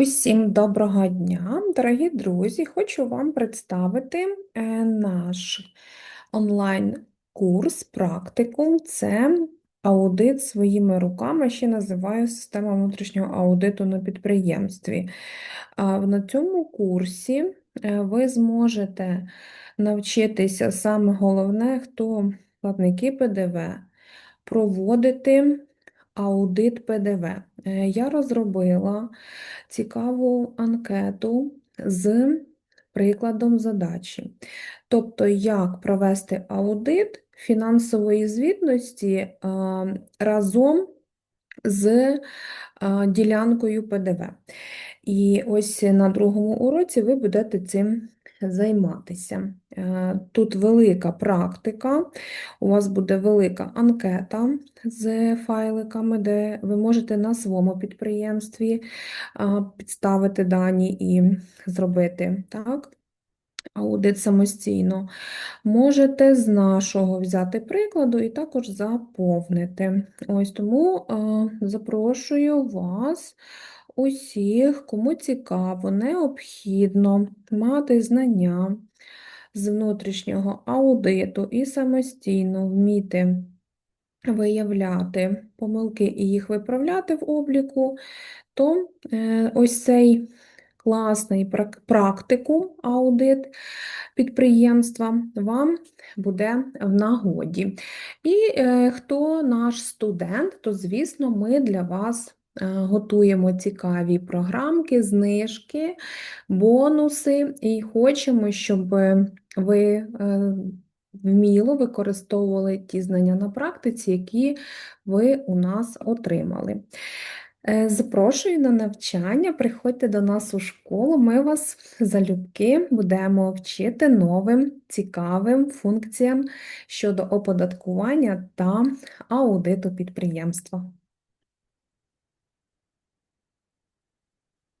Усім доброго дня, дорогі друзі! Хочу вам представити е, наш онлайн-курс, практикум. Це аудит своїми руками, ще називаю система внутрішнього аудиту на підприємстві. На цьому курсі е, ви зможете навчитися саме головне, хто платники ПДВ, проводити аудит ПДВ. Е, Я розробила цікаву анкету з прикладом задачі. Тобто, як провести аудит фінансової звітності разом з ділянкою ПДВ. І ось на другому уроці ви будете цим займатися. Е, Тут велика практика, у вас буде велика анкета з файликами, де ви можете на своєму підприємстві підставити дані і зробити так, аудит самостійно. Можете з нашого взяти прикладу і також заповнити. Ось тому а, запрошую вас. Усіх, кому цікаво, необхідно мати знання з внутрішнього аудиту і самостійно вміти виявляти помилки і їх виправляти в обліку, то е, ось цей класний прак- практикум аудит підприємства вам буде в нагоді. І е, хто наш студент, то, звісно, ми для вас готуємо цікаві програмки, знижки, бонуси, і хочемо, щоб ви е, вміло використовували ті знання на практиці, які ви у нас отримали. Е, Запрошую на навчання, приходьте до нас у школу, ми вас залюбки будемо вчити новим цікавим функціям щодо оподаткування та аудиту підприємства.